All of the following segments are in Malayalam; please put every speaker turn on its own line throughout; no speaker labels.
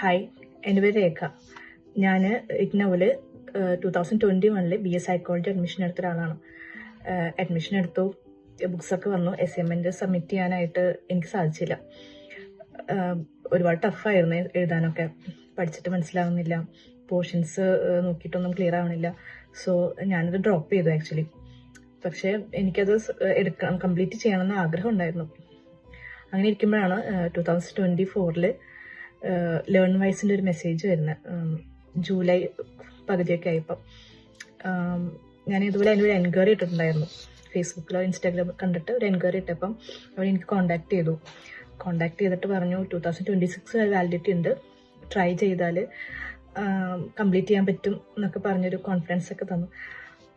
ഹായ് എന്റെ പേര് രേഖ ഞാൻ ഇഗ്നോവിൽ ടു തൗസൻഡ് ട്വന്റി വണ്ണിൽ ബി എസ് സൈക്കോളജി അഡ്മിഷൻ എടുത്ത ഒരാളാണ്. അഡ്മിഷൻ എടുത്തു. ബുക്സൊക്കെ വന്നു. അസൈൻമെന്റ് സബ്മിറ്റ് ചെയ്യാനായിട്ട് എനിക്ക് സാധിച്ചില്ല. ഒരുപാട് ടഫായിരുന്നു എഴുതാനൊക്കെ. പഠിച്ചിട്ട് മനസ്സിലാവുന്നില്ല. പോർഷൻസ് നോക്കിയിട്ടൊന്നും ക്ലിയർ ആവണില്ല. സോ ഞാനത് ഡ്രോപ്പ് ചെയ്തു ആക്ച്വലി പക്ഷേ എനിക്കത് എടുക്കണം കംപ്ലീറ്റ് ചെയ്യണമെന്ന് ആഗ്രഹം ഉണ്ടായിരുന്നു. അങ്ങനെ ഇരിക്കുമ്പോഴാണ് ടു തൗസൻഡ് ട്വന്റി ഫോറിൽ ലേൺ വൈസിന്റെ ഒരു മെസ്സേജ് വരുന്നത് ജൂലൈ പകുതിയൊക്കെ ആയപ്പം. ഞാൻ ഇതുപോലെ അതിന്റെ ഒരു എൻക്വയറി ഇട്ടിട്ടുണ്ടായിരുന്നു. ഫേസ്ബുക്കിലോ ഇൻസ്റ്റാഗ്രാമിൽ കണ്ടിട്ട് ഒരു എൻക്വയറി ഇട്ടപ്പം അവർ എനിക്ക് കോൺടാക്ട് ചെയ്തു. കോൺടാക്ട് ചെയ്തിട്ട് പറഞ്ഞു ടു തൗസൻഡ് ട്വന്റി സിക്സ് വരെ വാലിഡിറ്റി ഉണ്ട് ട്രൈ ചെയ്താൽ കംപ്ലീറ്റ് ചെയ്യാൻ പറ്റും എന്നൊക്കെ പറഞ്ഞൊരു കോൺഫിഡൻസ് ഒക്കെ തന്നു.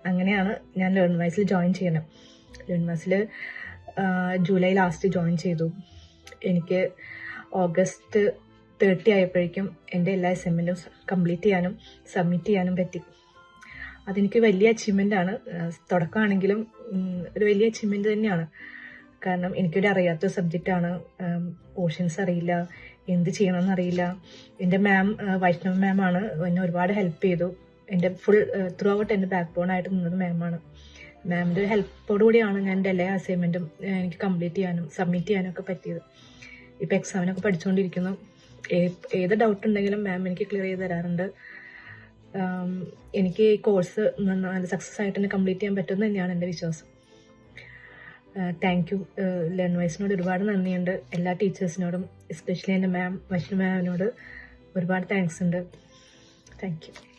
അങ്ങനെയാണ് ഞാൻ ലേൺ വൈസിൽ ജോയിൻ ചെയ്യണം ലേൺ വൈസിൽ ജൂലൈ ലാസ്റ്റ് ജോയിൻ ചെയ്തു. എനിക്ക് ഓഗസ്റ്റ് തേർട്ടി ആയപ്പോഴേക്കും എന്റെ എല്ലാ എസ് എമ്മിലും കംപ്ലീറ്റ് ചെയ്യാനും സബ്മിറ്റ് ചെയ്യാനും പറ്റി. അതെനിക്ക് വലിയ അച്ചീവ്മെന്റ് ആണ്. ആഹ് തുടക്കമാണെങ്കിലും ഒരു വലിയ അച്ചീവ്മെന്റ് തന്നെയാണ്. കാരണം എനിക്കൊരു അറിയാത്ത സബ്ജക്റ്റാണ് പോർഷൻസ് അറിയില്ല. എന്ത് ചെയ്യണമെന്ന് അറിയില്ല. എന്റെ മാം വൈഷ്ണവ് മാമാണ് എന്നെ ഒരുപാട് ഹെൽപ്പ് ചെയ്തു. എന്റെ ഫുൾ ത്രൂ ഔട്ട് എന്റെ ബാക്ക് ബോൺ ആയിട്ട് നിന്നത് മാമാണ് മാമിന്റെ ഹെൽപ്പോടുകൂടിയാണ് ഞാൻ എന്റെ എല്ലാ അസൈൻമെന്റും എനിക്ക് കംപ്ലീറ്റ് ചെയ്യാനും സബ്മിറ്റ് ചെയ്യാനും ഒക്കെ പറ്റിയത്. ഇപ്പോൾ എക്സാമിനൊക്കെ പഠിച്ചുകൊണ്ടിരിക്കുന്നു ഏത് ഡൗട്ട് ഉണ്ടെങ്കിലും മാം എനിക്ക് ക്ലിയർ ചെയ്ത് തരാറുണ്ട്. എനിക്ക് ഈ കോഴ്സ് നല്ല സക്സസ് ആയിട്ട് തന്നെ കംപ്ലീറ്റ് ചെയ്യാൻ പറ്റുമെന്ന് തന്നെയാണ് എന്റെ വിശ്വാസം. താങ്ക് യു ലേൺ വൈസിനോട് ഒരുപാട് നന്ദിയുണ്ട്. എല്ലാ ടീച്ചേഴ്സിനോടും എസ്പെഷ്യലി എന്റെ മാം വൈഷ്ണു മാമിനോട് ഒരുപാട് താങ്ക്സ് ഉണ്ട്. Thank you